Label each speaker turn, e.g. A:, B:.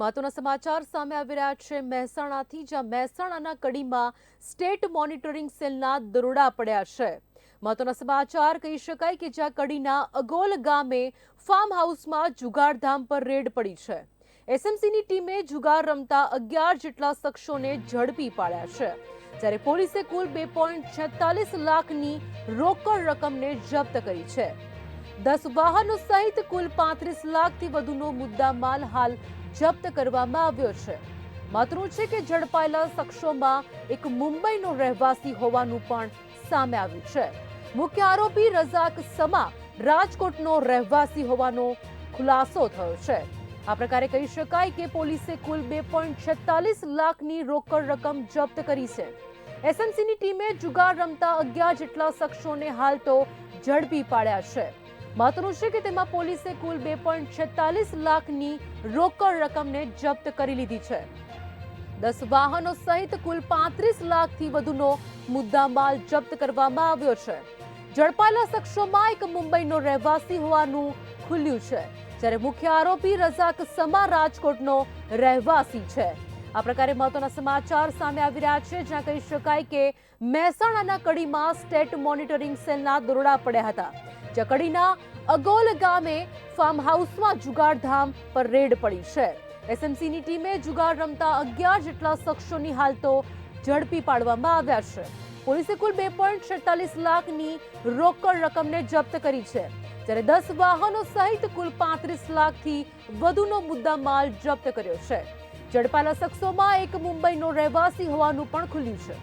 A: મહત્વના સમાચાર સામે આવી રહ્યા છે. મહેસાણાથી જ્યાં મહેસાણાના કડીમાં સ્ટેટ મોનિટરિંગ સેલના દરોડા પડ્યા છે. મહત્વના સમાચાર કહી શકાય કે જ્યાં કડીના અગોલ ગામે ફાર્મ હાઉસમાં જુગારધામ પર રેડ પડી છે. એસએમસીની ટીમે જુગાર રમતા અગિયાર જેટલા શખ્સોને ઝડપી પાડ્યા છે. જ્યારે પોલીસે કુલ બે પોઈન્ટ છેતાલીસ લાખની રોકડ રકમને જપ્ત કરી છે. દસ વાહનો સહિત કુલ પાંત્રીસ લાખથી વધુનો મુદ્દા માલ હાલ જપ્ત કરવામાં આવ્યો છે. માતરું છે કે ઝડપાયેલા શખ્સોમાં એક મુંબઈનો રહેવાસી હોવાનું પણ સામે આવ્યું છે. મુખ્ય આરોપી રઝાક સમા રાજકોટનો રહેવાસી હોવાનો ખુલાસો થયો છે. આ પ્રકારે કહી શકાય કે પોલીસે કુલ બે પોઈન્ટ છેતાલીસ લાખની રોકડ રકમ જપ્ત કરી છે. એસએમસીની ટીમે જુગાર રમતા અગિયાર જેટલા શખ્સોને હાલ તો ઝડપી પાડ્યા છે. મહત્વનું છે કે તેમાં પોલીસે કુલ બે પોઈન્ટ છેતાલીસ લાખની રોકડ રકમને જપ્ત કરી લીધી છે. દસ વાહનો સહિત કુલ પાંત્રીસ લાખથી વધુનો મુદ્દામાલ જપ્ત કરવામાં આવ્યો છે. ઝડપાયેલા શખ્સોમાં એક મુંબઈનો રહેવાસી હોવાનું ખુલ્યું છે, જ્યારે મુખ્ય આરોપી રઝાક સમા રાજકોટનો રહેવાસી છે. આ પ્રકારે મહત્વના સમાચાર સામે આવી રહ્યા છે, જ્યાં કહી શકાય કે મહેસાણાના કડીમાં સ્ટેટ મોનિટરિંગ સેલના દરોડા પડ્યા હતા. જ્યાં કડીના અગોલ ગામે ફાર્મ હાઉસમાં જુગારધામ પર રેડ પડી છે. એસએમસીની ટીમે જુગાર રમતા અગિયાર જેટલા શખ્સોની હાલ તો ઝડપી પાડવામાં આવ્યા છે. પોલીસે કુલ બે પોઈન્ટ છેતાલીસ લાખની રોકડ રકમને જપ્ત કરી છે. જ્યારે દસ વાહનો સહિત કુલ પાંત્રીસ લાખથી વધુનો મુદ્દા માલ જપ્ત કર્યો છે. ઝડપાયેલા શખ્સોમાં એક મુંબઈનો રહેવાસી હોવાનું પણ ખુલ્યું છે.